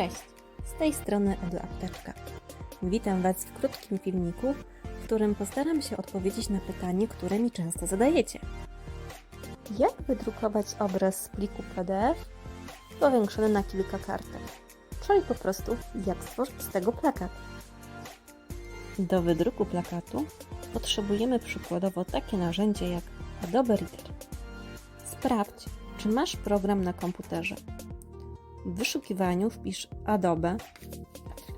Cześć, z tej strony Edu Apteczka. Witam Was w krótkim filmiku, w którym postaram się odpowiedzieć na pytanie, które mi często zadajecie. Jak wydrukować obraz z pliku PDF powiększony na kilka kartek? Czyli po prostu jak stworzyć z tego plakat? Do wydruku plakatu potrzebujemy przykładowo takie narzędzie jak Adobe Reader. Sprawdź, czy masz program na komputerze. W wyszukiwaniu wpisz Adobe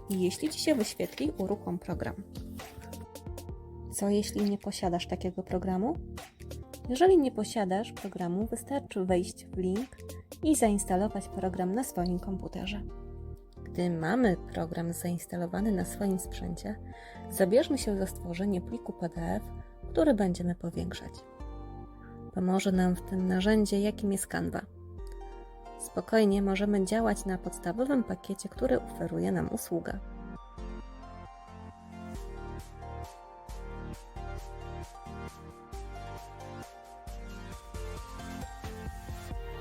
i jeśli Ci się wyświetli, uruchom program. Co jeśli nie posiadasz takiego programu? Jeżeli nie posiadasz programu, wystarczy wejść w link i zainstalować program na swoim komputerze. Gdy mamy program zainstalowany na swoim sprzęcie, zabierzmy się za stworzenie pliku PDF, który będziemy powiększać. Pomoże nam w tym narzędzie, jakim jest Canva. Spokojnie możemy działać na podstawowym pakiecie, który oferuje nam usługa.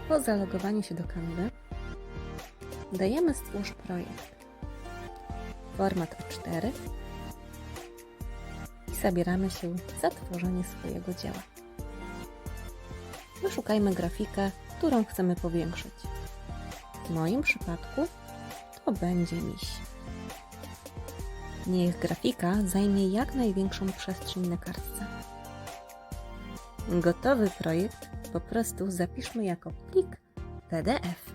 Po zalogowaniu się do Canvy dajemy Stwórz projekt. Format A4 i zabieramy się za tworzenie swojego dzieła. Wyszukajmy grafikę, którą chcemy powiększyć. W moim przypadku to będzie miś. Niech grafika zajmie jak największą przestrzeń na kartce. Gotowy projekt po prostu zapiszmy jako plik PDF.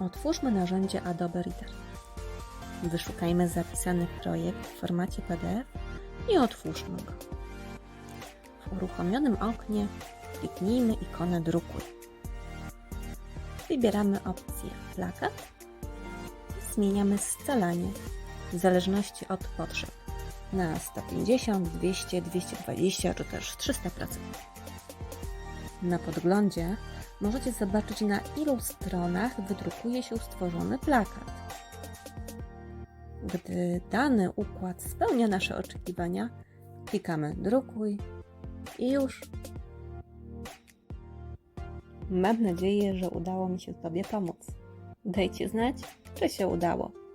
Otwórzmy narzędzie Adobe Reader. Wyszukajmy zapisany projekt w formacie PDF i otwórzmy go. W uruchomionym oknie kliknijmy ikonę Drukuj. Wybieramy opcję Plakat i zmieniamy scalanie w zależności od potrzeb na 150, 200, 220 czy też 300%. Na podglądzie możecie zobaczyć na ilu stronach wydrukuje się stworzony plakat. Gdy dany układ spełnia nasze oczekiwania, klikamy drukuj i już. Mam nadzieję, że udało mi się Tobie pomóc. Dajcie znać, czy się udało.